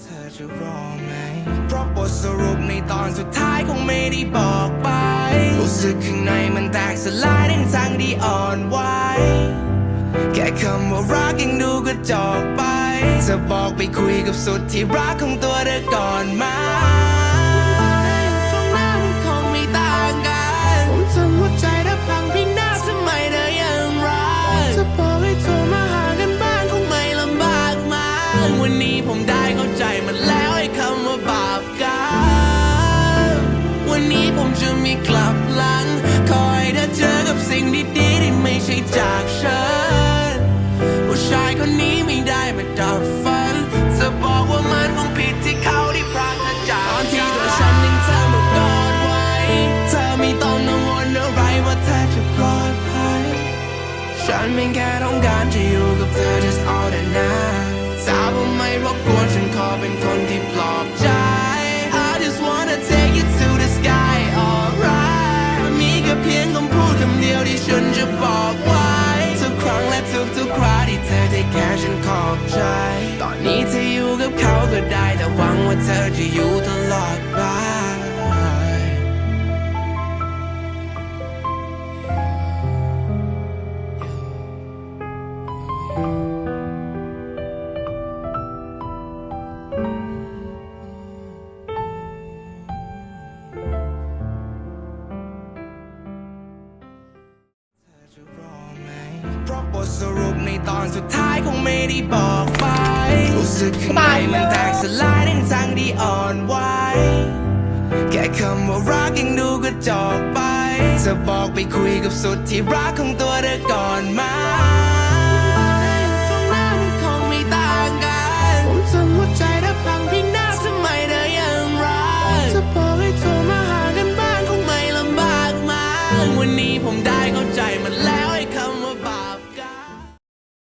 เธอจะรอไหมเพราะบทสรุปในตอนสุดท้ายคงไม่ได้บอกไป รู้สึกข้างในมันแตกสลายทั้งทางที่อ่อนไหวแค่คำว่ารักยังดูกระจอกไป จะบอกไปคุยกับสุดที่รักของตัวเธอก่อนมาตากวันนี้ผมได้เข้าใจมันแล้วไอ้คำว่าบาปกรรมวันนี้ผมจะมีกลับหลัง คอยเธอเจอกับสิ่งดีๆที่ไม่ใช่จากฉันผู้ชายคนนี้ไม่ได้มาดับฝัน จะบอกว่ามันคงผิดที่เขาที่พรากเธอจากตอนที่ตัวฉันยังเธอมากอดไว้ เธอไม่ต้องกังวลอะไรว่าเธอจะปลอดภัย ฉันเพียงแค่ต้องการจะอยู่กับเธอ just all แค่ฉันขอบใจ ตอนนี้เธออยู่กับเขาก็ได้ แต่หวังว่าเธอจะอยู่ตลอดไปเธ บทสรุปในตอนสุดท้ายคงไม่ได้บอกไป รู้สึกข้างในมันแตกสลายทั้งทางที่อ่อนไหวแค่คำว่ารักยังดูกระจอกไป จะบอกไปคุยกับสุดที่รักของตัวเธอก่อนไหม